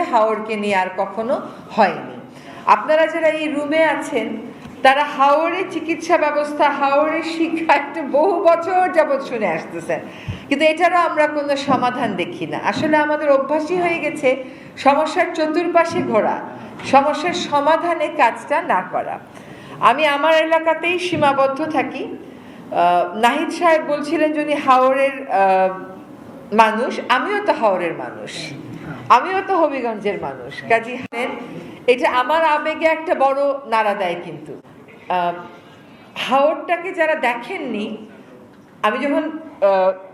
আসলে হাওরকে নিয়ে আর কখনো হয়নি। আপনারা যারা এই রুমে আছেন, তারা হাওড়ের চিকিৎসা ব্যবস্থা হাওড়ের শিক্ষা একটা বহু বছর যাবৎ শুনে আসতেছেন। কিন্তু এটারও আমরা কোনো সমাধান দেখি না। আসলে আমাদের অভ্যাসই হয়ে গেছে সমস্যার চতুর্পাশে ঘোরা, সমস্যার সমাধানে কাজটা না করা। আমি আমার এলাকাতেই সীমাবদ্ধ থাকি। নাহিদ সাহেব বলছিলেন যদি হাওড়ের মানুষ, আমিও তো হাওড়ের মানুষ। আমিও তো হবিগঞ্জের মানুষ। কাজী হানেন এটা আমার আবেগে একটা বড় নাড়া দেয় কিন্তু। হাওড়টাকে যারা দেখেননি, আমি যখন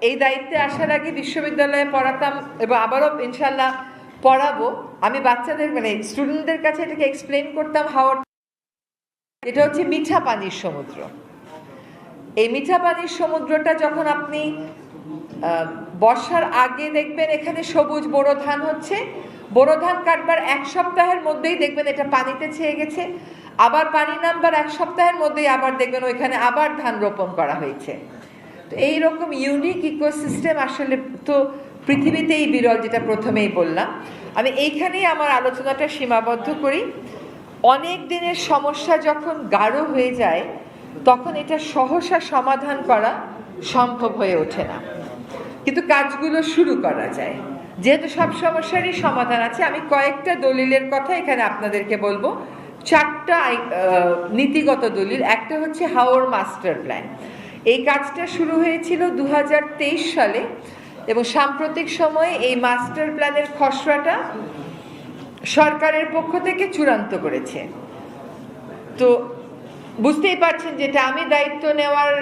এই দায়িত্বে আসার আগে বিশ্ববিদ্যালয়ে পড়াতাম এবং আবারও ইনশাল্লাহ পড়াবো, আমি বাচ্চাদের মানে স্টুডেন্টদের কাছে এটাকে এক্সপ্লেন করতাম হাওড় এটা হচ্ছে মিঠা পানির সমুদ্র। এই মিঠা পানির সমুদ্রটা যখন আপনি বর্ষার আগে দেখবেন এখানে সবুজ বোরো ধান হচ্ছে। বোরো ধান কাটবার এক সপ্তাহের মধ্যেই দেখবেন এটা পানিতে ছেয়ে গেছে। আবার পানি নামবার এক সপ্তাহের মধ্যেই আবার দেখবেন ওইখানে আবার ধান রোপণ করা হয়েছে। তো এইরকম ইউনিক ইকোসিস্টেম আসলে তো পৃথিবীতেই বিরল, যেটা প্রথমেই বললাম। আমি এইখানেই আমার আলোচনাটা সীমাবদ্ধ করি। অনেক দিনের সমস্যা যখন গাঢ় হয়ে যায়, তখন এটা সহসা সমাধান করা সম্ভব হয়ে ওঠে না। কিন্তু কাজগুলো শুরু করা যায়। যেহেতু সব সমস্যারই সমাধান আছে, আমি কয়েকটা দলিলের কথা এখানে আপনাদেরকে বলব। চারটা নীতিগত দলিল। একটা হচ্ছে হাওর মাস্টার প্ল্যান। এই কাজটা শুরু হয়েছিল দু হাজার তেইশ সালে এবং সাম্প্রতিক সময়ে এই মাস্টার প্ল্যানের খসড়াটা সরকারের পক্ষ থেকে চূড়ান্ত করেছে। তো বুঝতেই পারছেন যেটা আমি দায়িত্ব নেওয়ার